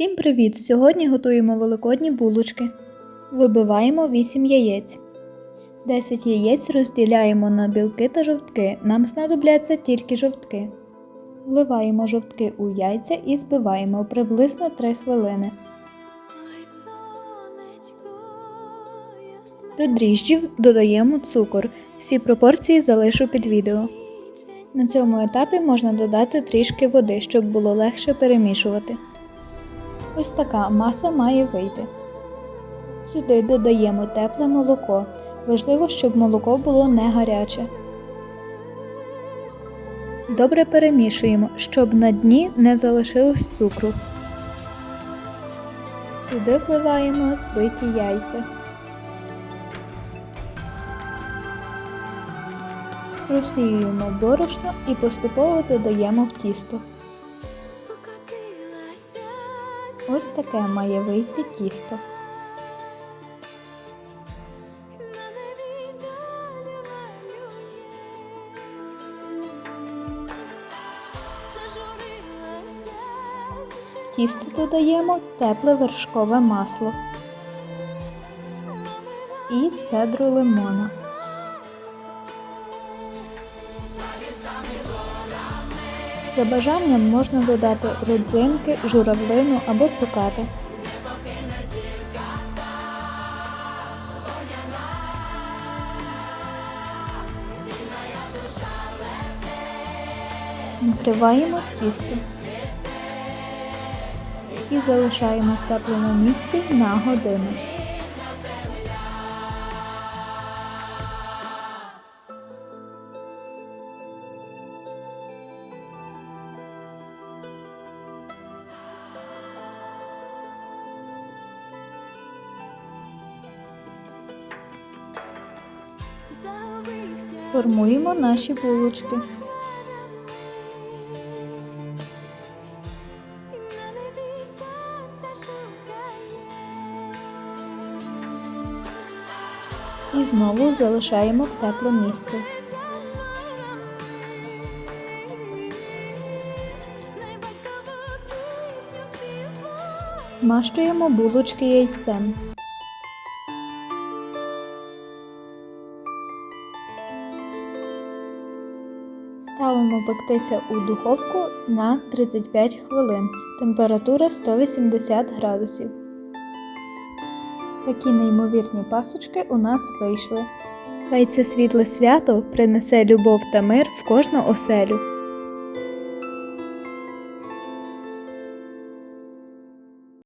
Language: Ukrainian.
Всім привіт! Сьогодні готуємо великодні булочки. Вибиваємо 8 яєць. 10 яєць розділяємо на білки та жовтки. Нам знадобляться тільки жовтки. Вливаємо жовтки у яйця і збиваємо приблизно 3 хвилини. До дріжджів додаємо цукор. Всі пропорції залишу під відео. На цьому етапі можна додати трішки води, щоб було легше перемішувати. Ось така маса має вийти. Сюди додаємо тепле молоко. Важливо, щоб молоко було не гаряче. Добре перемішуємо, щоб на дні не залишилось цукру. Сюди вливаємо збиті яйця. Просіюємо борошно і поступово додаємо в тісто. Ось таке має вийти тісто. Тісто додаємо тепле вершкове масло і цедру лимона. За бажанням можна додати родзинки, журавлину або цукати. Накриваємо тісто і залишаємо в теплому місці на годину. Формуємо наші булочки. і знову залишаємо в тепле місце. Змащуємо булочки яйцем. Ставимо пектися у духовку на 35 хвилин. Температура 180 градусів. Такі неймовірні пасочки у нас вийшли. Хай це світле свято принесе любов та мир в кожну оселю.